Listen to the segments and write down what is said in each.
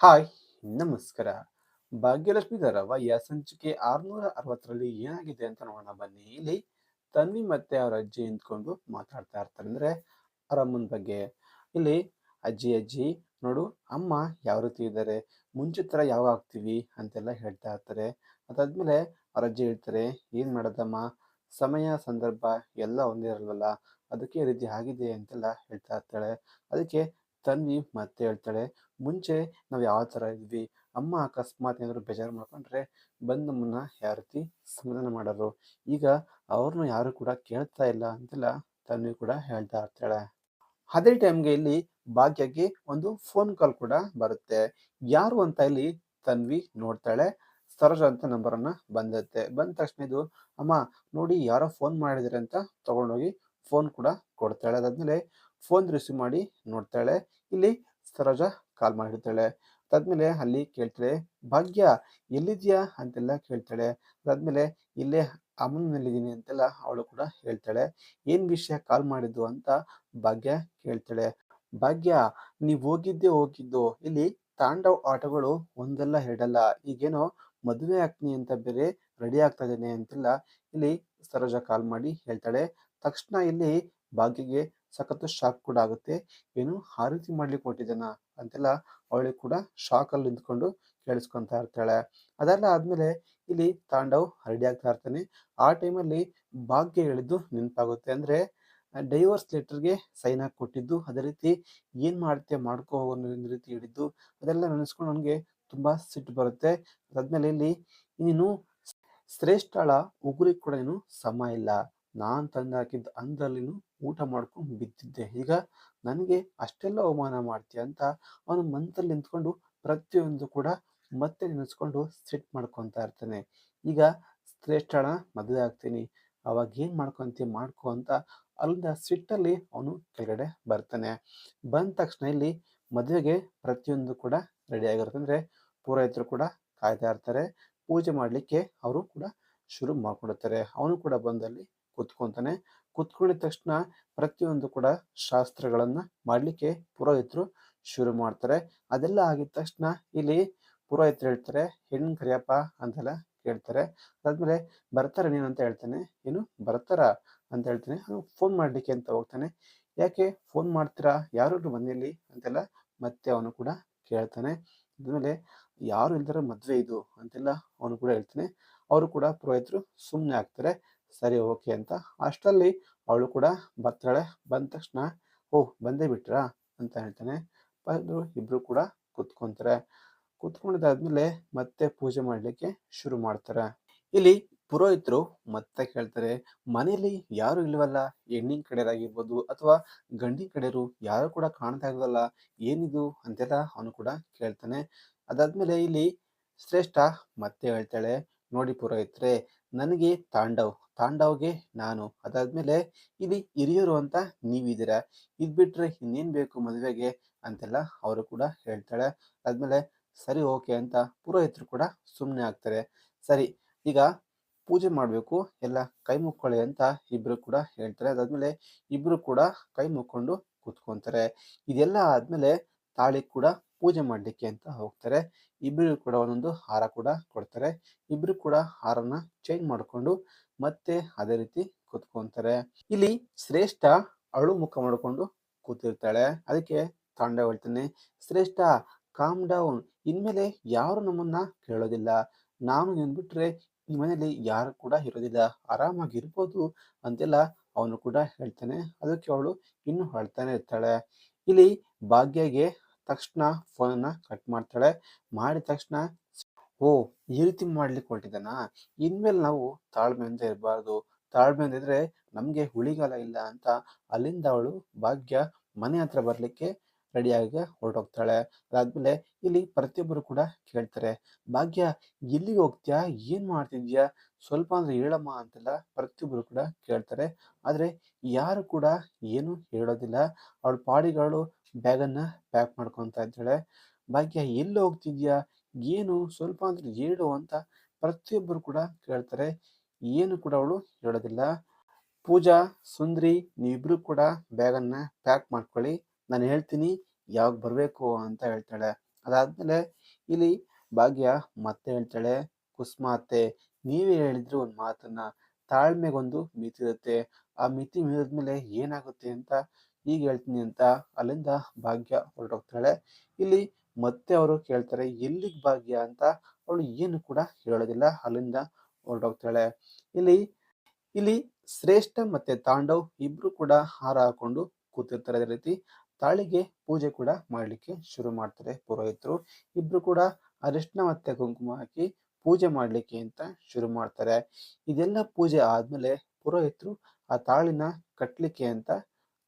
Hi. ನಮಸ್ಕಾರ. ಭಾಗ್ಯಲಕ್ಷ್ಮಿ ಧಾರಾವಾಹಿಯ ಸಂಚಿಕೆ ಆರ್ನೂರ ಅರವತ್ತರಲ್ಲಿ ಏನಾಗಿದೆ ಅಂತ ನೋಡೋಣ ಬನ್ನಿ. ಇಲ್ಲಿ ತನ್ವಿ ಮತ್ತೆ ಅವ್ರ ಅಜ್ಜಿ ನಿಂತ್ಕೊಂಡು ಮಾತಾಡ್ತಾ ಇರ್ತಾರೆ. ಅಂದ್ರೆ ಅವ್ರ ಅಮ್ಮನ ಬಗ್ಗೆ. ಇಲ್ಲಿ ಅಜ್ಜಿ ಅಜ್ಜಿ, ನೋಡು, ಅಮ್ಮ ಯಾವ ರೀತಿ ಇದ್ದಾರೆ? ಮುಂಚೆ ಥರ ಯಾವ ಆಗ್ತೀವಿ ಅಂತೆಲ್ಲ ಹೇಳ್ತಾ ಇರ್ತಾರೆ. ಅದಾದ್ಮೇಲೆ ಅವ್ರ ಅಜ್ಜಿ ಹೇಳ್ತಾರೆ, ಏನ್ ಮಾಡೋದಮ್ಮ? ಸಮಯ, ಸಂದರ್ಭ ಎಲ್ಲ ಒಂದೇ ಇರಲ್ವಲ್ಲ? ಅದಕ್ಕೆ ರೀತಿ ಆಗಿದೆ ಅಂತೆಲ್ಲ ಹೇಳ್ತಾ ಇರ್ತಾಳೆ. ಅದಕ್ಕೆ ತನ್ವಿ ಮತ್ತೆ ಹೇಳ್ತಾಳೆ, ಮುಂಚೆ ನಾವು ಯಾವ ಥರ ಇದ್ವಿ? ಅಮ್ಮ ಅಕಸ್ಮಾತ್ ಏನಾದ್ರು ಬೇಜಾರು ಮಾಡ್ಕೊಂಡ್ರೆ ಬಂದು ನಮ್ಮನ್ನ ಯಾವ ರೀತಿ ಸಮಾಧಾನ ಮಾಡೋರು. ಈಗ ಅವ್ರನ್ನ ಯಾರು ಕೂಡ ಕೇಳ್ತಾ ಇಲ್ಲ ಅಂತೆಲ್ಲ ತನ್ವಿ ಕೂಡ ಹೇಳ್ತಾ ಇರ್ತಾಳೆ. ಅದೇ ಟೈಮ್ಗೆ ಇಲ್ಲಿ ಭಾಗ್ಯಕ್ಕೆ ಒಂದು ಫೋನ್ ಕಾಲ್ ಕೂಡ ಬರುತ್ತೆ. ಯಾರು ಅಂತ ಇಲ್ಲಿ ತನ್ವಿ ನೋಡ್ತಾಳೆ, ಸರೋಜ ಅಂತ ನಂಬರನ್ನ ಬಂದತ್ತೆ ಬಂದ ತಕ್ಷಣ ಇದು, ಅಮ್ಮ, ನೋಡಿ ಯಾರೋ ಫೋನ್ ಮಾಡಿದಾರೆ ಅಂತ ತಗೊಂಡೋಗಿ ಫೋನ್ ಕೂಡ ಕೊಡ್ತಾಳೆ ಅದಾದ್ಮೇಲೆ ಫೋನ್ ರಿಸೀವ್ ಮಾಡಿ ನೋಡ್ತಾಳೆ. ಇಲ್ಲಿ ಸರೋಜ ಕಾಲ್ ಮಾಡಿರ್ತಾಳೆ. ಅದಾದ್ಮೇಲೆ ಅಲ್ಲಿ ಕೇಳ್ತಾಳೆ, ಭಾಗ್ಯ ಎಲ್ಲಿದ್ಯಾ ಅಂತೆಲ್ಲ ಕೇಳ್ತಾಳೆ. ಅದಾದ್ಮೇಲೆ, ಇಲ್ಲೇ ಅಮ್ಮನಲ್ಲಿದ್ದೀನಿ ಅಂತೆಲ್ಲ ಅವಳು ಕೂಡ ಹೇಳ್ತಾಳೆ. ಏನು ವಿಷಯ ಕಾಲ್ ಮಾಡಿದ್ದು? ಅಂತ ಭಾಗ್ಯ ಕೇಳ್ತಾಳೆ. ಭಾಗ್ಯ, ನೀವು ಹೋಗಿದ್ದೆ ಹೋಗಿದ್ದು. ಇಲ್ಲಿ ತಾಂಡವ್ ಆಟಗಳು ಒಂದಲ್ಲ ಎರಡಲ್ಲ. ಈಗೇನೋ ಮದುವೆ ಆಗ್ತೀನಿ ಅಂತ ಬೇರೆ ರೆಡಿ ಆಗ್ತಾ ಇದ್ದೇನೆ ಅಂತೆಲ್ಲ ಇಲ್ಲಿ ಸರೋಜ ಕಾಲ್ ಮಾಡಿ ಹೇಳ್ತಾಳೆ. ತಕ್ಷಣ ಇಲ್ಲಿ ಭಾಗ್ಯಗೆ ಸಖತ್ತು ಶಾಕ್ ಕೂಡ ಆಗುತ್ತೆ. ಏನು ಆ ರೀತಿ ಮಾಡ್ಲಿಕ್ಕೆ ಹೊಟ್ಟಿದ್ದಾನ ಅಂತೆಲ್ಲ ಅವಳಿಗೆ ಕೂಡ ಶಾಕ್ ಅಲ್ಲಿ ನಿಂತ್ಕೊಂಡು ಕೇಳಿಸ್ಕೊಂತಾ ಇರ್ತಾಳೆ. ಅದೆಲ್ಲ ಆದ್ಮೇಲೆ ಇಲ್ಲಿ ತಾಂಡವ್ ರೆಡಿ ಆಗ್ತಾ ಇರ್ತಾನೆ. ಆ ಟೈಮಲ್ಲಿ ಭಾಗ್ಯ ಹೇಳಿದ್ದು ನೆನಪಾಗುತ್ತೆ. ಅಂದ್ರೆ ಡೈವರ್ಸ್ ಲೆಟರ್ಗೆ ಸೈನ್ ಹಾಕಿ ಕೊಟ್ಟಿದ್ದು, ಅದೇ ರೀತಿ ಏನ್ ಮಾಡ್ತೀಯ ಮಾಡ್ಕೋ ಅನ್ನೋ ರೀತಿ ಹೇಳಿದ್ದು, ಅದೆಲ್ಲ ನೆನೆಸ್ಕೊಂಡು ನನಗೆ ತುಂಬಾ ಸಿಟ್ಟು ಬರುತ್ತೆ. ಅದಾದ್ಮೇಲೆ ಇಲ್ಲಿ ನೀನು ಶ್ರೇಷ್ಠಳ ಉಗುರಿಗೆ ಕೂಡ ನೀನು ಸಮ ಇಲ್ಲ. ನಾನ್ ತಂದು ಹಾಕಿದ್ದ ಅಂದಲ್ಲಿನು ಊಟ ಮಾಡ್ಕೊಂಡು ಬಿದ್ದಿದ್ದೆ. ಈಗ ನನಗೆ ಅಷ್ಟೆಲ್ಲ ಅವಮಾನ ಮಾಡ್ತೀಯ ಅಂತ ಅವನು ಮನಸ್ಸಲ್ಲಿ ನಿಂತ್ಕೊಂಡು ಪ್ರತಿಯೊಂದು ಕೂಡ ಮತ್ತೆ ನೆನೆಸ್ಕೊಂಡು ಸೆಟ್ ಮಾಡ್ಕೊತಾ ಇರ್ತಾನೆ. ಈಗ ಶ್ರೇಷ್ಠಣ ಮದುವೆ ಆಗ್ತೀನಿ. ಅವಾಗ ಏನ್ ಮಾಡ್ಕೊಂತೀಯ ಮಾಡ್ಕೊ ಅಂತ ಅಲ್ಲಿಂದ ಸಿಟ್ಟಲ್ಲಿ ಅವನು ಕೆಳಗಡೆ ಬರ್ತಾನೆ. ಬಂದ ತಕ್ಷಣ ಇಲ್ಲಿ ಮದುವೆಗೆ ಪ್ರತಿಯೊಂದು ಕೂಡ ರೆಡಿ ಆಗಿರುತ್ತೆ. ಅಂದ್ರೆ ಪುರೋಹಿತರು ಕೂಡ ಕಾಯ್ತಾ ಇರ್ತಾರೆ. ಪೂಜೆ ಮಾಡ್ಲಿಕ್ಕೆ ಅವರು ಕೂಡ ಶುರು ಮಾಡ್ಕೊಡುತ್ತಾರೆ ಅವನು ಕೂಡ ಬಂದಲ್ಲಿ ಕುತ್ಕೊಂತಾನೆ. ಕೂತ್ಕೊಂಡಿದ ತಕ್ಷಣ ಪ್ರತಿಯೊಂದು ಕೂಡ ಶಾಸ್ತ್ರಗಳನ್ನ ಮಾಡಲಿಕ್ಕೆ ಪುರೋಹಿತರು ಶುರು ಮಾಡ್ತಾರೆ. ಅದೆಲ್ಲ ಆಗಿದ ತಕ್ಷಣ ಇಲ್ಲಿ ಪುರೋಹಿತರು ಹೇಳ್ತಾರೆ, ಹೆಣ್ಣು ಕರಿಯಪ್ಪ ಅಂತೆಲ್ಲ ಕೇಳ್ತಾರೆ. ಅದಾದ್ಮೇಲೆ ಬರ್ತಾರ ನೀನು ಅಂತ ಹೇಳ್ತಾನೆ. ಏನು? ಬರ್ತಾರ ಅಂತ ಹೇಳ್ತಾನೆ. ಅವನು ಫೋನ್ ಮಾಡ್ಲಿಕ್ಕೆ ಅಂತ ಹೋಗ್ತಾನೆ. ಯಾಕೆ? ಫೋನ್ ಮಾಡ್ತೀರಾ? ಯಾರು ಮನೆಯಲ್ಲಿ? ಅಂತೆಲ್ಲ ಮತ್ತೆ ಅವನು ಕೂಡ ಕೇಳ್ತಾನೆ. ಅದಾದ್ಮೇಲೆ, ಯಾರು ಇಲ್ದಾರ ಮದುವೆ ಇದು ಅಂತೆಲ್ಲ ಅವನು ಕೂಡ ಹೇಳ್ತಾನೆ. ಅವರು ಕೂಡ ಪುರೋಹಿತರು ಸುಮ್ಮನೆ ಆಗ್ತಾರೆ. ಸರಿ, ಓಕೆ ಅಂತ. ಅಷ್ಟರಲ್ಲಿ ಅವಳು ಕೂಡ ಬರ್ತಾಳೆ ಬಂದ ತಕ್ಷಣ, ಓ, ಬಂದೇ ಬಿಟ್ರಾ ಅಂತ ಹೇಳ್ತಾನೆ. ಬಂದು ಇಬ್ಬರು ಕೂಡ ಕುತ್ಕೊಂತಾರೆ. ಕುತ್ಕೊಂಡಿದ್ದಾದ್ಮೇಲೆ ಮತ್ತೆ ಪೂಜೆ ಮಾಡಲಿಕ್ಕೆ ಶುರು ಮಾಡ್ತಾರೆ. ಇಲ್ಲಿ ಪುರೋಹಿತರು ಮತ್ತೆ ಕೇಳ್ತಾರೆ, ಮನೆಯಲ್ಲಿ ಯಾರು ಇಲ್ವಲ್ಲ? ಹೆಣ್ಣಿನ ಕಡೆಯರಾಗಿರ್ಬೋದು ಅಥವಾ ಗಂಡಿನ ಕಡೆಯರು ಯಾರು ಕೂಡ ಕಾಣ್ತಾ ಇಲ್ವಲ್ಲ? ಏನಿದು? ಅಂತೆಲ್ಲ ಅವನು ಕೂಡ ಕೇಳ್ತಾನೆ. ಅದಾದ್ಮೇಲೆ ಇಲ್ಲಿ ಶ್ರೇಷ್ಠ ಮತ್ತೆ ಹೇಳ್ತಾಳೆ, ನೋಡಿ ಪುರೋಹಿತ್ರೆ, ನನಗೆ ತಾಂಡವ್ ತಾಂಡವ್ಗೆ ನಾನು. ಅದಾದ್ಮೇಲೆ ಇಲ್ಲಿ ಹಿರಿಯರು ಅಂತ ನೀವಿದ್ದೀರಾ. ಇದ್ ಬಿಟ್ರೆ ಇನ್ನೇನ್ ಬೇಕು ಮದುವೆಗೆ? ಅಂತೆಲ್ಲ ಅವರು ಕೂಡ ಹೇಳ್ತಾಳೆ. ಅದಾದ್ಮೇಲೆ ಸರಿ, ಓಕೆ ಅಂತ ಪುರೋಹಿತರು ಕೂಡ ಸುಮ್ಮನೆ ಆಗ್ತಾರೆ. ಸರಿ, ಈಗ ಪೂಜೆ ಮಾಡಬೇಕು. ಎಲ್ಲ ಕೈ ಮುಕ್ಕೊಳ್ಳಿ ಅಂತ ಇಬ್ರು ಕೂಡ ಹೇಳ್ತಾರೆ. ಅದಾದ್ಮೇಲೆ ಇಬ್ರು ಕೂಡ ಕೈ ಮುಕ್ಕೊಂಡು ಕೂತ್ಕೊಂತಾರೆ. ಇದೆಲ್ಲ ಆದಮೇಲೆ ತಾಳಿ ಕೂಡ ಪೂಜೆ ಮಾಡಲಿಕ್ಕೆ ಅಂತ ಹೋಗ್ತಾರೆ. ಇಬ್ಬರು ಕೂಡ ಒಂದೊಂದು ಹಾರ ಕೂಡ ಕೊಡ್ತಾರೆ. ಇಬ್ರು ಕೂಡ ಹಾರನ ಚೇಂಜ್ ಮಾಡ್ಕೊಂಡು ಮತ್ತೆ ಅದೇ ರೀತಿ ಕೂತ್ಕೊಂತಾರೆ. ಇಲ್ಲಿ ಶ್ರೇಷ್ಠ ಅಳು ಮುಖ ಮಾಡಿಕೊಂಡು ಕೂತಿರ್ತಾಳೆ. ಅದಕ್ಕೆ ತಾಂಡ ಹೇಳ್ತಾನೆ, ಶ್ರೇಷ್ಠ ಕಾಮ್ ಡೌನ್ ಇನ್ಮೇಲೆ ಯಾರು ನಮ್ಮನ್ನ ಕೇಳೋದಿಲ್ಲ. ನಾನು ಅಂದ್ಬಿಟ್ರೆ ಈ ಮನೆಯಲ್ಲಿ ಯಾರು ಕೂಡ ಇರೋದಿಲ್ಲ. ಆರಾಮಾಗಿ ಇರ್ಬೋದು ಅಂತೆಲ್ಲ ಅವನು ಕೂಡ ಹೇಳ್ತಾನೆ. ಅದಕ್ಕೆ ಅವಳು ಇನ್ನು ಹೇಳ್ತಾನೆ ಇರ್ತಾಳೆ. ಇಲ್ಲಿ ಭಾಗ್ಯಗೆ ತಕ್ಷಣ ಫೋನನ್ನ ಕಟ್ ಮಾಡ್ತಾಳೆ. ಮಾಡಿದ ತಕ್ಷಣ, ಓ, ಈ ರೀತಿ ಮಾಡ್ಲಿಕ್ಕೆ ಹೊರಟಿದ್ದಾನ? ಇನ್ಮೇಲೆ ನಾವು ತಾಳ್ಮೆಯಿಂದ ಇರಬಾರ್ದು. ತಾಳ್ಮೆಯಿಂದ ಇದ್ರೆ ನಮ್ಗೆ ಹುಳಿಗಾಲ ಇಲ್ಲ ಅಂತ ಅಲ್ಲಿಂದ ಅವಳು ಭಾಗ್ಯ ಮನೆ ಹತ್ರ ಬರ್ಲಿಕ್ಕೆ ರೆಡಿಯಾಗಿ ಹೊರಟೋಗ್ತಾಳೆ. ಅದಾದ್ಮೇಲೆ ಇಲ್ಲಿ ಪ್ರತಿಯೊಬ್ಬರು ಕೂಡ ಕೇಳ್ತಾರೆ, ಭಾಗ್ಯ, ಎಲ್ಲಿಗೆ ಹೋಗ್ತೀಯಾ? ಏನ್ ಮಾಡ್ತಿದ್ಯಾ ಸ್ವಲ್ಪ ಅಂದ್ರೆ ಹೇಳಮ್ಮ ಅಂತೆಲ್ಲ ಪ್ರತಿಯೊಬ್ಬರು ಕೂಡ ಕೇಳ್ತಾರೆ. ಆದ್ರೆ ಯಾರು ಕೂಡ ಏನು ಹೇಳೋದಿಲ್ಲ. ಅವಳ ಪಾಡಿಗಳು ಬ್ಯಾಗನ್ನ ಪ್ಯಾಕ್ ಮಾಡ್ಕೊಂತ ಇದ್ದಾಳೆ. ಭಾಗ್ಯ, ಎಲ್ಲಿ ಹೋಗ್ತಿದ್ಯಾ? ಏನು? ಸ್ವಲ್ಪ ಅಂದ್ರೆ ಹೇಳು ಅಂತ ಪ್ರತಿಯೊಬ್ಬರು ಕೂಡ ಕೇಳ್ತಾರೆ. ಏನು ಕೂಡ ಅವಳು ಹೇಳೋದಿಲ್ಲ. ಪೂಜಾ, ಸುಂದ್ರಿ, ನೀವಿಬ್ರು ಕೂಡ ಬ್ಯಾಗನ್ನ ಪ್ಯಾಕ್ ಮಾಡ್ಕೊಳ್ಳಿ. ನಾನು ಹೇಳ್ತೀನಿ, ಯಾವಾಗ ಬರಬೇಕು ಅಂತ ಹೇಳ್ತಾಳೆ. ಅದಾದ್ಮೇಲೆ ಇಲ್ಲಿ ಭಾಗ್ಯ ಮತ್ತೆ ಹೇಳ್ತಾಳೆ ಕುಸ್ಮಾತೆ ನೀವೇ ಹೇಳಿದ್ರು ಒಂದು ಮಾತನ್ನ ತಾಳ್ಮೆಗೊಂದು ಮಿತಿ ಇರುತ್ತೆ ಆ ಮಿತಿ ಮೀರಿದ್ಮೇಲೆ ಏನಾಗುತ್ತೆ ಅಂತ ಈಗ ಹೇಳ್ತೀನಿ ಅಂತ ಅಲ್ಲಿಂದ ಭಾಗ್ಯ ಹೊರಟೋಗ್ತಾಳೆ. ಇಲ್ಲಿ ಮತ್ತೆ ಅವರು ಕೇಳ್ತಾರೆ, ಎಲ್ಲಿಗೆ ಭಾಗ್ಯ? ಅಂತ ಅವಳು ಏನು ಕೂಡ ಹೇಳೋದಿಲ್ಲ, ಅಲ್ಲಿಂದ ಹೊರಟೋಗ್ತಾಳೆ. ಇಲ್ಲಿ ಇಲ್ಲಿ ಶ್ರೇಷ್ಠ ಮತ್ತೆ ತಾಂಡವ್ ಇಬ್ರು ಕೂಡ ಹಾರ ಹಾಕೊಂಡು ಕೂತಿರ್ತಾರೆ ಅದೇ ರೀತಿ. ತಾಳಿಗೆ ಪೂಜೆ ಕೂಡ ಮಾಡ್ಲಿಕ್ಕೆ ಶುರು ಮಾಡ್ತಾರೆ ಪುರೋಹಿತರು. ಇಬ್ರು ಕೂಡ ಅರಿಶಿನ ಮತ್ತೆ ಕುಂಕುಮ ಹಾಕಿ ಪೂಜೆ ಮಾಡ್ಲಿಕ್ಕೆ ಅಂತ ಶುರು ಮಾಡ್ತಾರೆ. ಇದೆಲ್ಲ ಪೂಜೆ ಆದ್ಮೇಲೆ ಪುರೋಹಿತರು ಆ ತಾಳಿನ ಕಟ್ಲಿಕ್ಕೆ ಅಂತ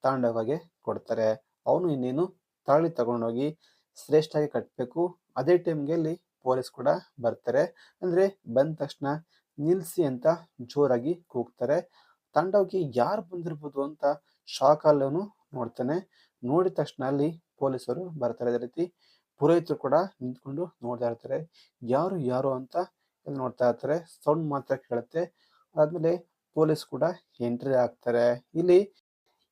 ತಾಂಡವಗೆ ಕೊಡ್ತಾರೆ. ಅವನು ಇನ್ನೇನು ತಾಳಿ ತಗೊಂಡೋಗಿ ಶ್ರೇಷ್ಠಾಗಿ ಕಟ್ಟಬೇಕು ಅದೇ ಟೈಮ್ಗೆ ಅಲ್ಲಿ ಪೊಲೀಸ್ ಕೂಡ ಬರ್ತಾರೆ. ಅಂದ್ರೆ ಬಂದ ತಕ್ಷಣ ನಿಲ್ಸಿ ಅಂತ ಜೋರಾಗಿ ಕೂಗ್ತಾರೆ. ತಾಂಡವಕ್ಕೆ ಯಾರು ಬಂದಿರ್ಬೋದು ಅಂತ ಶಾಕ್ ಅಲ್ಲವನು ನೋಡ್ತಾನೆ. ನೋಡಿದ ತಕ್ಷಣ ಅಲ್ಲಿ ಪೊಲೀಸರು ಬರ್ತಾರೆ. ಅದೇ ರೀತಿ ಪುರೋಹಿತರು ಕೂಡ ನಿಂತ್ಕೊಂಡು ನೋಡ್ತಾ ಇರ್ತಾರೆ. ಯಾರು ಯಾರು ಅಂತ ನೋಡ್ತಾ ಇರ್ತಾರೆ. ಸೌಂಡ್ ಮಾತ್ರ ಕೇಳುತ್ತೆ. ಆದ್ಮೇಲೆ ಪೊಲೀಸ್ ಕೂಡ ಎಂಟ್ರಿ ಆಗ್ತಾರೆ. ಇಲ್ಲಿ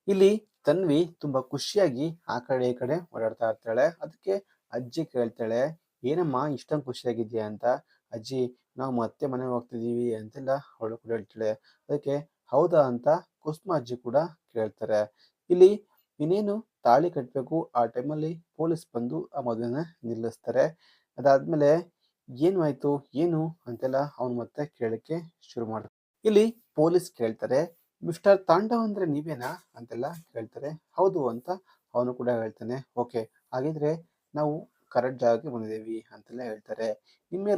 ಇಲ್ಲಿ ತನ್ವಿ ತುಂಬಾ ಖುಷಿಯಾಗಿ ಆ ಕಡೆ ಈ ಕಡೆ ಓಡಾಡ್ತಾ ಇರ್ತಾಳೆ. ಅದಕ್ಕೆ ಅಜ್ಜಿ ಕೇಳ್ತಾಳೆ, ಏನಮ್ಮ ಇಷ್ಟೊಂದು ಖುಷಿಯಾಗಿದ್ಯಾ ಅಂತ. ಅಜ್ಜಿ, ನಾವು ಮತ್ತೆ ಮನೆಗೆ ಹೋಗ್ತಿದೀವಿ ಅಂತೆಲ್ಲ ಅವಳು ಕೂಡ ಹೇಳ್ತಾಳೆ. ಅದಕ್ಕೆ, ಹೌದಾ? ಅಂತ ಕುಸುಮ ಅಜ್ಜಿ ಕೂಡ ಕೇಳ್ತಾರೆ. ಇಲ್ಲಿ ಇನ್ನೇನು ತಾಳಿ ಕಟ್ಟಬೇಕು ಆ ಟೈಮಲ್ಲಿ ಪೊಲೀಸ್ ಬಂದು ಆ ಮದುವೆನ ನಿಲ್ಲಿಸ್ತಾರೆ. ಅದಾದ್ಮೇಲೆ, ಏನು ಆಯ್ತು? ಏನು? ಅಂತೆಲ್ಲ ಅವ್ನು ಮತ್ತೆ ಕೇಳಕ್ಕೆ ಶುರು ಮಾಡ್ತಾರೆ. ಇಲ್ಲಿ ಪೊಲೀಸ್ ಕೇಳ್ತಾರೆ. ಮಿಸ್ಟರ್ ತಾಂಡವ್ ಅಂದ್ರೆ ನೀವೇನಾ? ಅಂತೆಲ್ಲ ಹೇಳ್ತಾರೆ. ಹೌದು ಅಂತ ಅವನು ಕೂಡ ಹೇಳ್ತಾನೆ. ಓಕೆ, ಹಾಗಿದ್ರೆ ನಾವು ಕರೆಕ್ಟ್ ಜಾಗಕ್ಕೆ ಬಂದಿದ್ದೀವಿ ಅಂತೆಲ್ಲ ಹೇಳ್ತಾರೆ. ನಿಮ್ಮ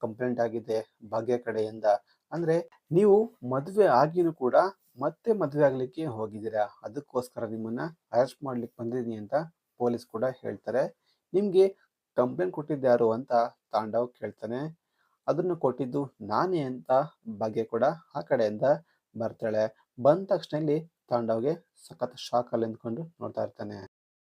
ಕಂಪ್ಲೇಂಟ್ ಆಗಿದೆ ಭಾಗ್ಯ ಕಡೆಯಿಂದ. ಅಂದ್ರೆ, ನೀವು ಮದುವೆ ಆಗಿನೂ ಕೂಡ ಮತ್ತೆ ಮದುವೆ ಆಗ್ಲಿಕ್ಕೆ ಹೋಗಿದ್ದೀರಾ? ಅದಕ್ಕೋಸ್ಕರ ನಿಮ್ಮನ್ನ ಅರೆಸ್ಟ್ ಮಾಡ್ಲಿಕ್ಕೆ ಬಂದಿದ್ದೀನಿ ಅಂತ ಪೊಲೀಸ್ ಕೂಡ ಹೇಳ್ತಾರೆ. ನಿಮ್ಗೆ ಕಂಪ್ಲೇಂಟ್ ಕೊಟ್ಟಿದ್ದಾರು ಅಂತ ತಾಂಡವ್ ಕೇಳ್ತಾನೆ. ಅದನ್ನು ಕೊಟ್ಟಿದ್ದು ನಾನೇ ಅಂತ ಭಾಗ್ಯ ಕೂಡ ಆ ಕಡೆಯಿಂದ ಬರ್ತಾಳೆ. ಬಂದ ತಕ್ಷಣ ಇಲ್ಲಿ ತಾಂಡವ್ಗೆ ಸಖತ್ ಶಾಕ್ ಅಲ್ಲಿ ನಿಂತ್ಕೊಂಡು ನೋಡ್ತಾ ಇರ್ತಾನೆ.